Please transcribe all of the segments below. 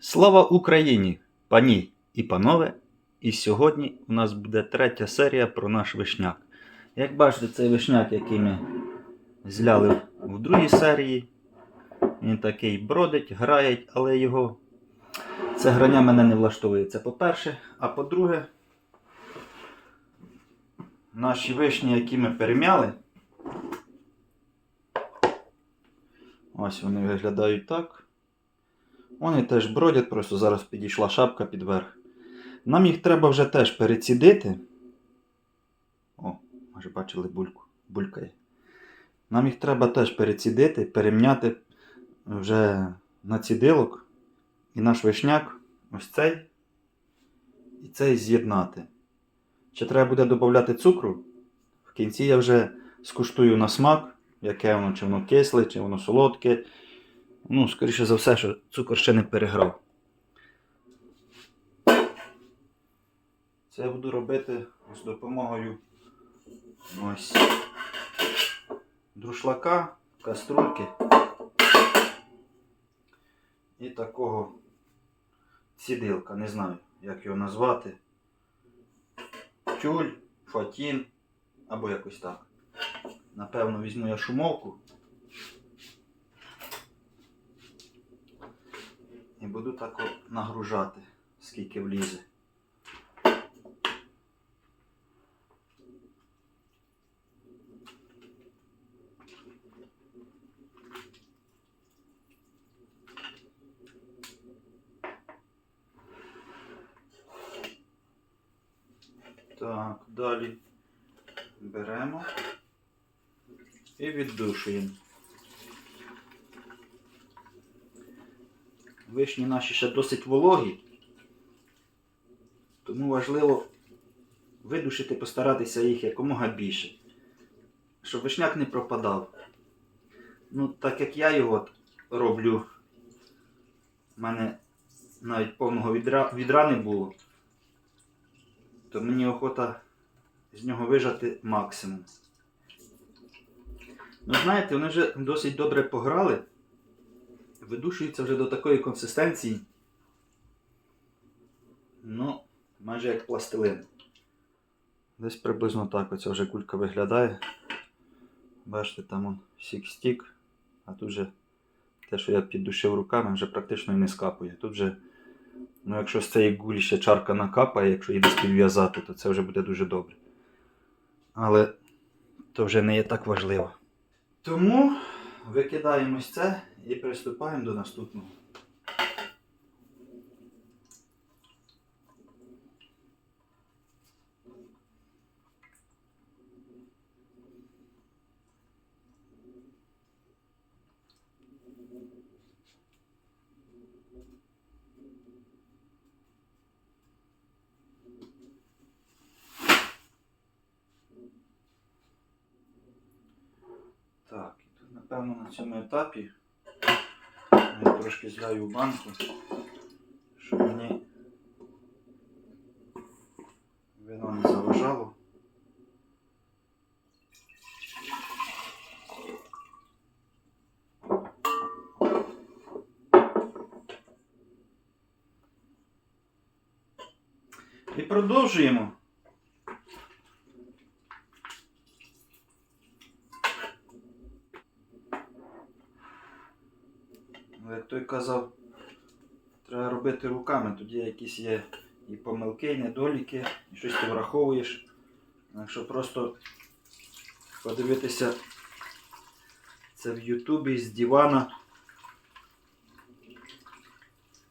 Слава Україні, пані і панове! І сьогодні у нас буде третя серія про наш вишняк. Як бачите, цей вишняк, який ми зляли в другій серії, він такий бродить, грає, але його це грання мене не влаштовує. Це по-перше. А по-друге, наші вишні, які ми перем'яли, ось вони виглядають так. Вони теж бродять, просто зараз підійшла шапка під верх. Нам їх треба вже теж перецідити. О, може бачили бульку. Булькає. Нам їх треба теж перецідити, перемняти вже на цідилок. І наш вишняк, ось цей. І цей з'єднати. Ще треба буде додати цукру. В кінці я вже скуштую на смак, яке воно, чи воно кисле, чи воно солодке. Ну, скоріше за все, що цукор ще не переграв. Це я буду робити з допомогою ось друшлака, каструльки і такого цідилка, не знаю, як його назвати. Тюль, фатін або якось так. Напевно, візьму я шумовку. І буду так от нагружати, скільки влізе. Так, далі беремо і віддушуємо. Вишні наші ще досить вологі, тому важливо видушити, постаратися їх якомога більше, щоб вишняк не пропадав. Ну, так як я його роблю, в мене навіть повного відра, відра не було, то мені охота з нього вижати максимум. Ну, знаєте, вони вже досить добре пограли видушується вже до такої консистенції. Ну, майже як пластилин. Десь приблизно так оця вже кулька виглядає. Бачите, там он сік-стік, а тут вже те, що я піддушив руками, вже практично і не скапує. Тут вже, ну якщо з цієї гулі ще чарка накапає, якщо її десь підв'язати, то це вже буде дуже добре. Але то вже не є так важливо. Тому викидаємо ось це і приступаємо до наступного. Так, і тут, напевно, на цьому етапі трошки в банку, щоб мені вино не заважало. І продовжуємо. Ну, як той казав, треба робити руками, тоді якісь є і помилки, і недоліки, і щось ти враховуєш. Якщо просто подивитися це в Ютубі з дивана,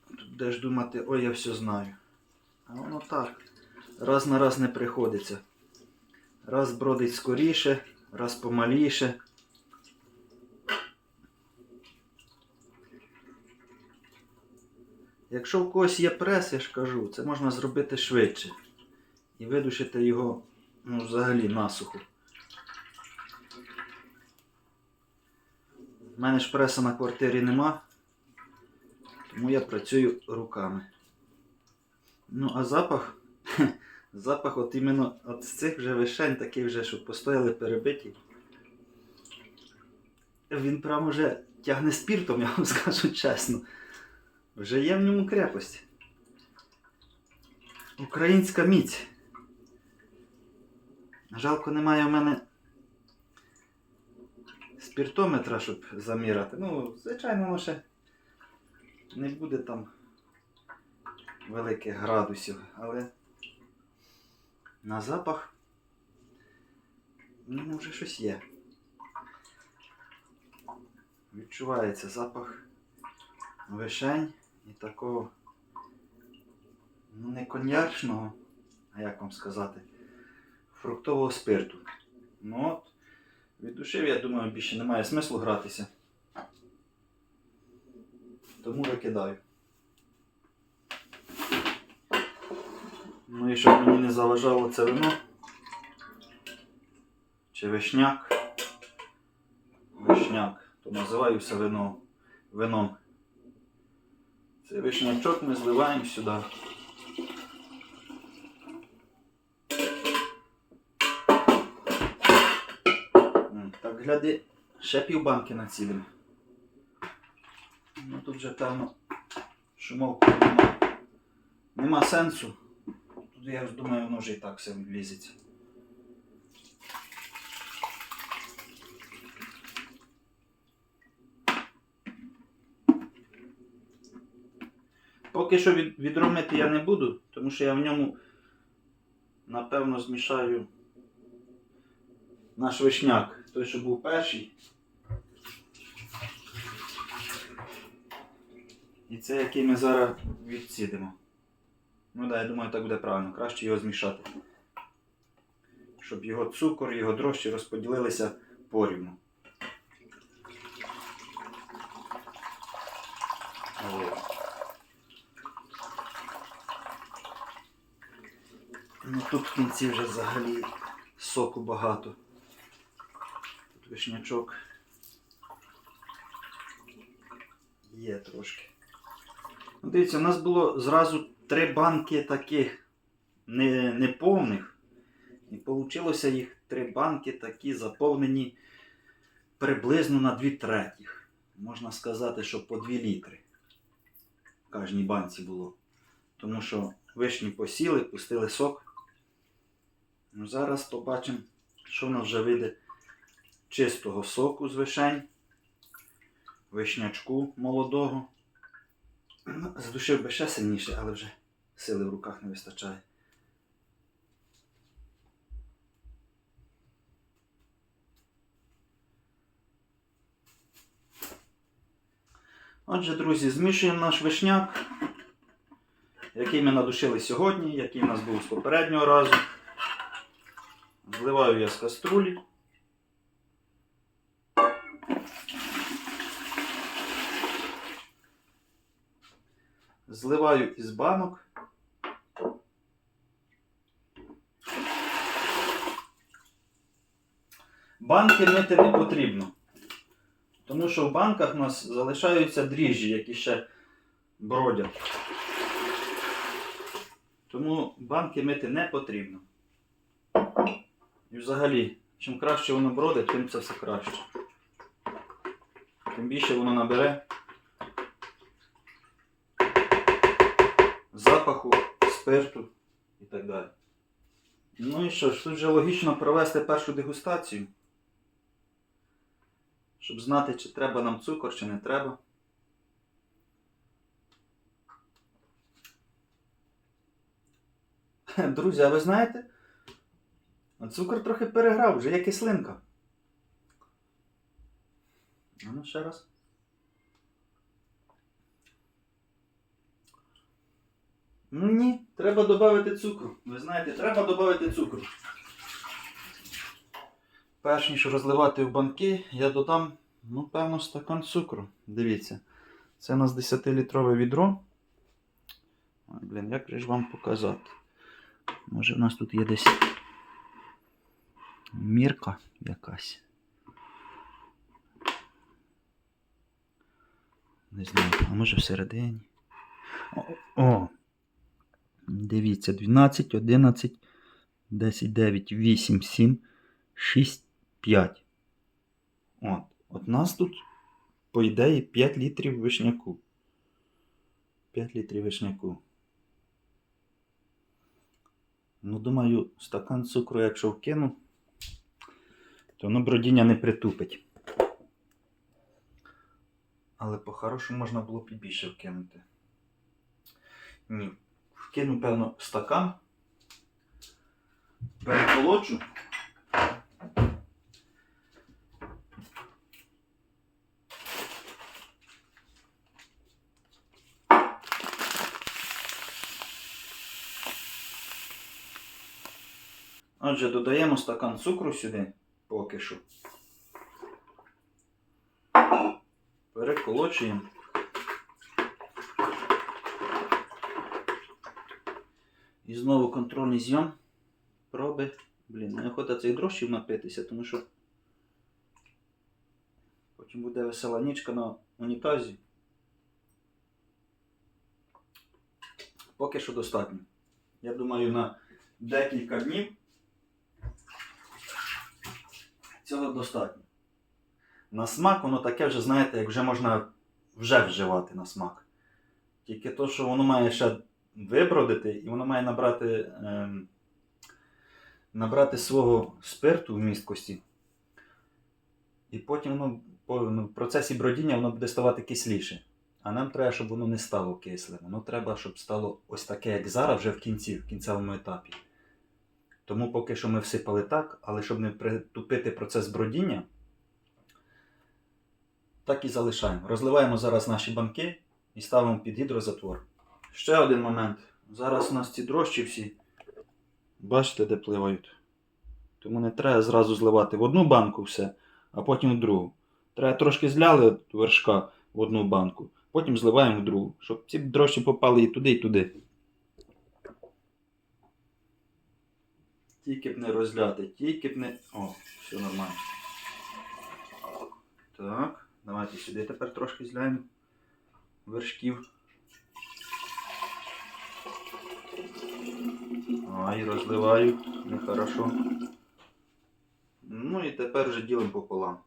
тут будеш думати, ой, я все знаю. А воно так. Раз на раз не приходиться. Раз бродить скоріше, раз помаліше. Якщо в когось є прес, я ж кажу, це можна зробити швидше. І видушити його ну, взагалі насухо. У мене ж преса на квартирі нема, тому я працюю руками. Ну, а запах, запах от іменно от з цих вже вишень, таких вже, що постояли перебиті. Він прям уже тягне спіртом, я вам скажу чесно. Вже є в ньому крепость. Українська міць. Жалко, немає в мене спіртометра, щоб заміряти. Ну, звичайно, воно ще не буде там великих градусів, але на запах ну, вже щось є. Відчувається запах вишень і такого ну, не коньячного, а як вам сказати, фруктового спирту. Ну от, від я думаю, більше немає смислу гратися. Тому викидаю. Ну і щоб мені не заважало це вино. Чи вишняк. Вишняк. То називаю все вино вином. Цей вишнячок ми зливаємо сюди. Так, гляди, ще півбанки націлимо. Ну тут вже певно шумовку нема. Нема сенсу. Тут я думаю, воно вже і так все влізеться. Поки що від, відромити я не буду, тому що я в ньому напевно змішаю наш вишняк, той, що був перший. І це який ми зараз відсідимо. Ну так, я думаю, так буде правильно. Краще його змішати. Щоб його цукор, його дрожчі розподілилися порівну. От. Ну тут в кінці вже взагалі соку багато. Тут вишнячок є трошки. Ну, дивіться, у нас було зразу три банки таких не, неповних. І вийшло їх три банки такі заповнені приблизно на дві третіх. Можна сказати, що по 2 літри в кожній банці було. Тому що вишні посіли, пустили сок. Ну, зараз побачимо, що в нас вже вийде чистого соку з вишень, вишнячку молодого. Ну, Задушив би ще сильніше, але вже сили в руках не вистачає. Отже, друзі, змішуємо наш вишняк, який ми надушили сьогодні, який у нас був з попереднього разу. Зливаю я з каструлі. Зливаю із банок. Банки мити не потрібно. Тому що в банках у нас залишаються дріжджі, які ще бродять. Тому банки мити не потрібно. І взагалі, чим краще воно бродить, тим це все краще. Тим більше воно набере запаху, спирту і так далі. Ну і що ж, тут вже логічно провести першу дегустацію. Щоб знати, чи треба нам цукор, чи не треба. Друзі, а ви знаєте? Цукор трохи переграв, вже є кислинка. А ну ще раз. Ну ні, треба додати цукру. Ви знаєте, треба додати цукру. Перш ніж розливати в банки, я додам, ну, певно, стакан цукру. Дивіться. Це у нас 10-літрове відро. Блін, як же ж вам показати? Може в нас тут є десь мірка якась. Не знаю, а може всередині. О, о! Дивіться, 12, 11, 10, 9, 8, 7, 6, 5. От. От нас тут, по ідеї, 5 літрів вишняку. 5 літрів вишняку. Ну, думаю, стакан цукру, якщо вкину, то воно бродіння не притупить. Але по-хорошому можна було б і більше вкинути. Ні. Вкину, певно, стакан. Переколочу. Отже, додаємо стакан цукру сюди поки що. Переколочуємо. І знову контрольний зйом. Проби. Блін, не охота цих дрожчів напитися, тому що потім буде весела нічка на унітазі. Поки що достатньо. Я думаю, на декілька днів цього достатньо. На смак воно таке вже, знаєте, як вже можна вже вживати на смак. Тільки то, що воно має ще вибродити, і воно має набрати, ем, набрати свого спирту в місткості. І потім воно ну, в процесі бродіння воно буде ставати кисліше. А нам треба, щоб воно не стало кислим. Воно треба, щоб стало ось таке, як зараз, вже в кінці, в кінцевому етапі. Тому поки що ми всипали так, але щоб не притупити процес бродіння, так і залишаємо. Розливаємо зараз наші банки і ставимо під гідрозатвор. Ще один момент. Зараз у нас ці дрожчі всі. Бачите, де пливають. Тому не треба зразу зливати в одну банку все, а потім в другу. Треба трошки зляли вершка в одну банку, потім зливаємо в другу, щоб ці дрожчі попали і туди, і туди. Тільки б не розляти, тільки б не. О, все нормально. Так, давайте сюди тепер трошки зляємо вершків. Ай, розливаю, нехорошо. Ну і тепер вже ділимо пополам.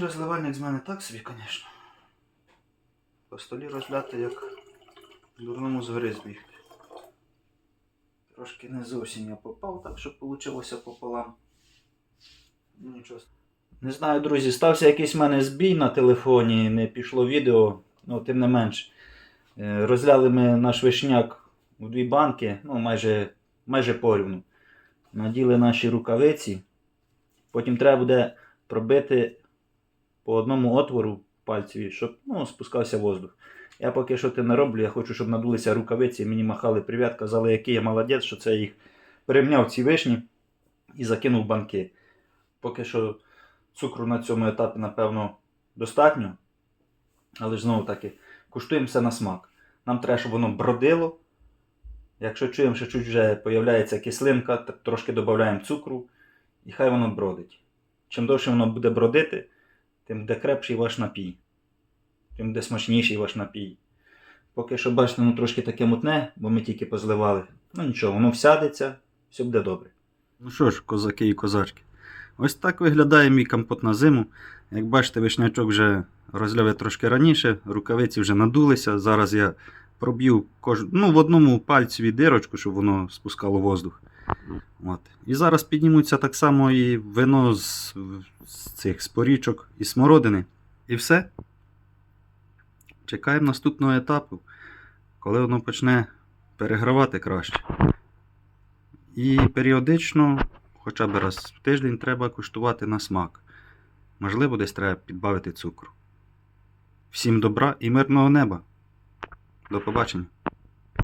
Розливальник з мене так собі, звісно. По столі розляти як дурному з гори збігти. Трошки не зовсім я попав, так що вийшло пополам. Ну нічого. Не знаю, друзі, стався якийсь в мене збій на телефоні, не пішло відео, ну тим не менш. Е, Розляли ми наш вишняк у дві банки, ну майже, майже порівну. Наділи наші рукавиці. Потім треба буде пробити по одному отвору пальцеві, щоб ну, спускався воздух. Я поки що те не роблю, я хочу, щоб надулися рукавиці, мені махали привіт, казали, який я молодець, що це їх перемняв ці вишні і закинув банки. Поки що цукру на цьому етапі, напевно, достатньо. Але ж знову таки, куштуємо все на смак. Нам треба, щоб воно бродило. Якщо чуємо, що чуть вже з'являється кислинка, трошки додаємо цукру і хай воно бродить. Чим довше воно буде бродити, тим буде крепший ваш напій, тим буде смачніший ваш напій. Поки що, бачите, воно трошки таке мутне, бо ми тільки позливали. Ну нічого, воно всядеться, все буде добре. Ну що ж, козаки і козачки, ось так виглядає мій компот на зиму. Як бачите, вишнячок вже розляви трошки раніше, рукавиці вже надулися. Зараз я проб'ю кож... ну, в одному пальцеві дирочку, щоб воно спускало воздух. От. І зараз піднімуться так само і вино з, з цих спорічок і смородини. І все. Чекаємо наступного етапу, коли воно почне перегравати краще. І періодично, хоча б раз в тиждень, треба куштувати на смак. Можливо, десь треба підбавити цукру. Всім добра і мирного неба. До побачення.